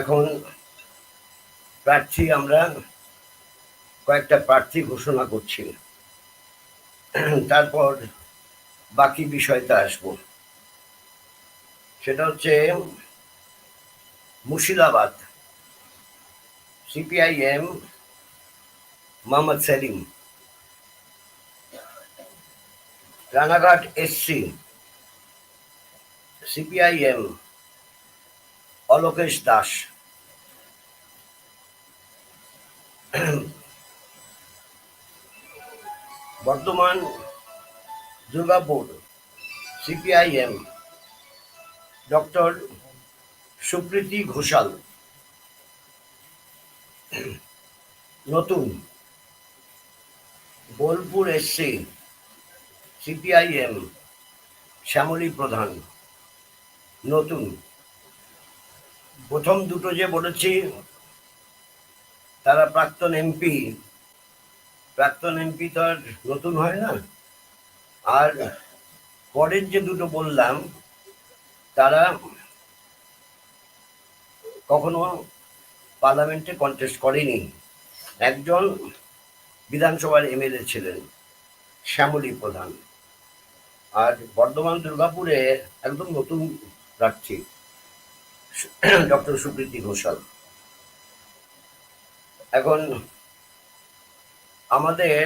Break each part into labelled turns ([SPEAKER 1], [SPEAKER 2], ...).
[SPEAKER 1] এখন প্রার্থী আমরা কয়েকটা প্রার্থী ঘোষণা করছি। তারপর বাকি বিষয়তে আসব। সেটা হচ্ছে Murshidabad CPIM Mohammad Salim. Ranaghat SC CPIM Alokesh Das. বর্তমান দুর্গাপুর সিপিআইএম ডক্টর সুপ্রীতি ঘোষাল। নতুন বোলপুর এসসি সিপিআইএম শ্যামলী প্রধান। নতুন প্রথম দুটো যে বলেছি, তারা প্রাক্তন এমপি। প্রাক্তন এমপি তো আর নতুন হয় না। আর পরের যে দুটো বললাম, তারা কখনো পার্লামেন্টে কন্টেস্ট করেনি। একজন বিধানসভার এমএলএ ছিলেন, শ্যামলী প্রধান। আর বর্ধমান দুর্গাপুরে একদম নতুন প্রার্থী। ডক্টর সুপ্রীতি ঘোষাল। এখন আমাদের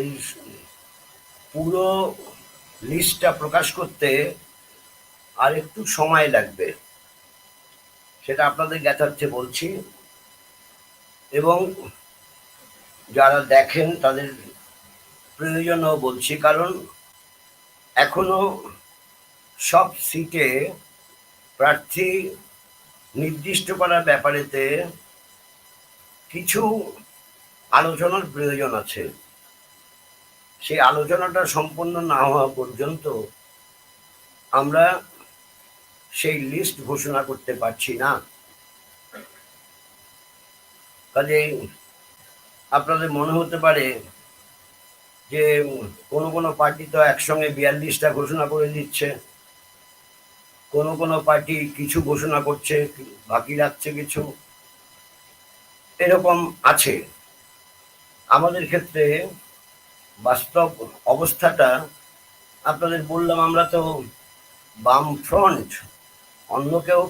[SPEAKER 1] এই পুরো লিস্টটা প্রকাশ করতে আর একটু সময় লাগবে, সেটা আপনাদের জ্ঞাতার্থে বলছি। এবং যারা দেখেন তাদের প্রয়োজনও বলছি, কারণ এখনও সব সিটে প্রার্থী নির্দিষ্ট করার ব্যাপারেতে কিছু আলোচনার প্রয়োজন আছে। সেই আলোচনাটা সম্পন্ন না হওয়া পর্যন্ত আমরা সেই লিস্ট ঘোষণা করতে পারছি না। কাজে আপনাদের মনে হতে পারে যে কোনো কোনো পার্টি তো একসঙ্গে বিয়াল্লিশটা ঘোষণা করে দিচ্ছে। কোনো কোনো পার্টি কিছু ঘোষণা করছে, বাকি রাখছে কিছু। এরকম আছে। আমাদের ক্ষেত্রে বাস্তব অবস্থাটা, আপনাদের বললাম আমরা তো বাম ফ্রন্ট অন্য কেউ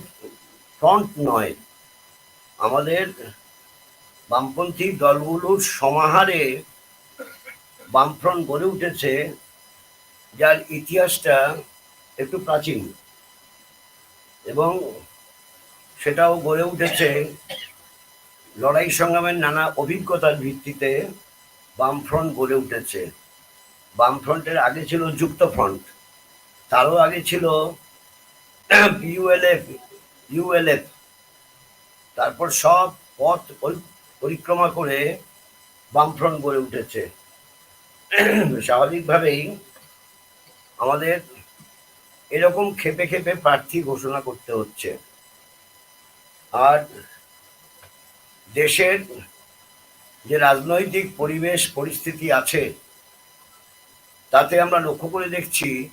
[SPEAKER 1] ফ্রন্ট নয়। আমাদের বামপন্থী দলগুলোর সমাহারে বামফ্রন্ট গড়ে উঠেছে, যার ইতিহাসটা একটু প্রাচীন। এবং সেটাও গড়ে উঠেছে লড়াই সংগ্রামের নানা অভিজ্ঞতার ভিত্তিতে বামফ্রন্ট গড়ে উঠেছে। বামফ্রন্টের আগে ছিল যুক্ত ফ্রন্ট, তারও আগে ছিল ইউএলএফ ইউএলএফ। তারপর সব পথ পরিক্রমা করে বামফ্রন্ট গড়ে উঠেছে। স্বাভাবিকভাবেই আমাদের এরকম খেপে খেপে প্রার্থী ঘোষণা করতে হচ্ছে। আর দেশের যে রাজনৈতিক পরিবেশ, পরিস্থিতি আছে, তাতে আমরা লক্ষ্য করে দেখছি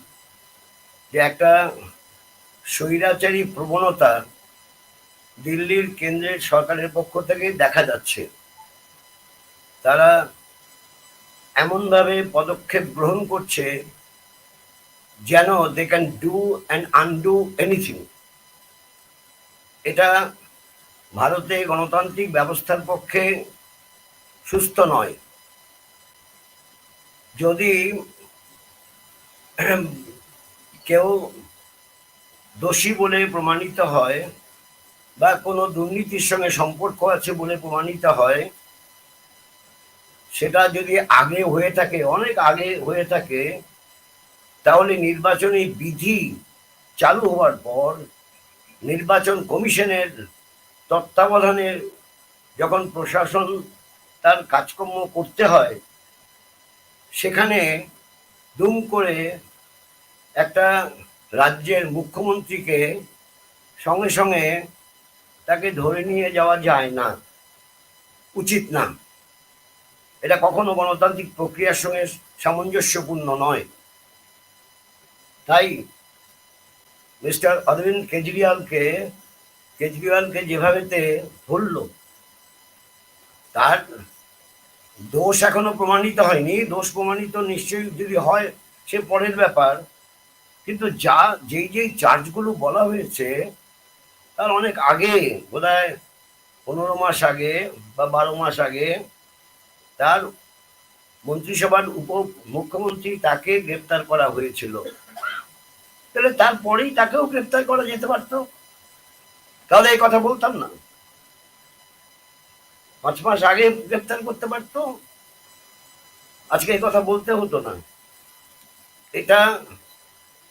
[SPEAKER 1] যে একটা স্বৈরাচারী প্রবণতা দিল্লির কেন্দ্রের সরকারের পক্ষ থেকে দেখা যাচ্ছে। তারা এমনভাবে পদক্ষেপ গ্রহণ করছে যেন they can do and undo anything এটা ভারতে গণতান্ত্রিক ব্যবস্থার পক্ষে সুস্থ নয়। যদি কেউ দোষী বলে প্রমাণিত হয় বা কোনো দুর্নীতির সঙ্গে সম্পর্ক আছে বলে প্রমাণিত হয়, সেটা যদি আগে হয়ে থাকে, অনেক আগে হয়ে থাকে তাহলে নির্বাচনী বিধি চালু হওয়ার পর নির্বাচন কমিশনের তত্ত্বাবধানে যখন প্রশাসন তার কাজকর্ম করতে হয়, সেখানে দুম করে একটা রাজ্যের মুখ্যমন্ত্রীকে সঙ্গে সঙ্গে তাকে ধরে নিয়ে যাওয়া যায় না, উচিত না। এটা কখনো গণতান্ত্রিক প্রক্রিয়ার সঙ্গে সামঞ্জস্যপূর্ণ নয়। তাই মিস্টার অরবিন্দ কেজরিওয়ালকে কেজরিওয়ালকে যেভাবেতে ধরলো, তার দোষ এখনও প্রমাণিত হয়নি। দোষ প্রমাণিত নিশ্চয়ই যদি হয়, সে পরের ব্যাপার। কিন্তু যা, যেই যেই চার্জগুলো বলা হয়েছে, তার অনেক আগে, বোধহয় পনেরো মাস আগে বা বারো মাস আগে, তার মন্ত্রিসভার উপ মুখ্যমন্ত্রী তাকে গ্রেপ্তার করা হয়েছিল। তাহলে তারপরেই তাকেও গ্রেপ্তার করা যেতে পারত। তাহলে এই কথা বলতাম না। পাঁচ মাস আগে গ্রেপ্তার করতে পারত। আজকে এই কথা বলতে হতো না। এটা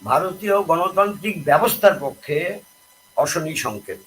[SPEAKER 1] ভারতীয় গণতান্ত্রিক ব্যবস্থার পক্ষে অশনি সংকেত।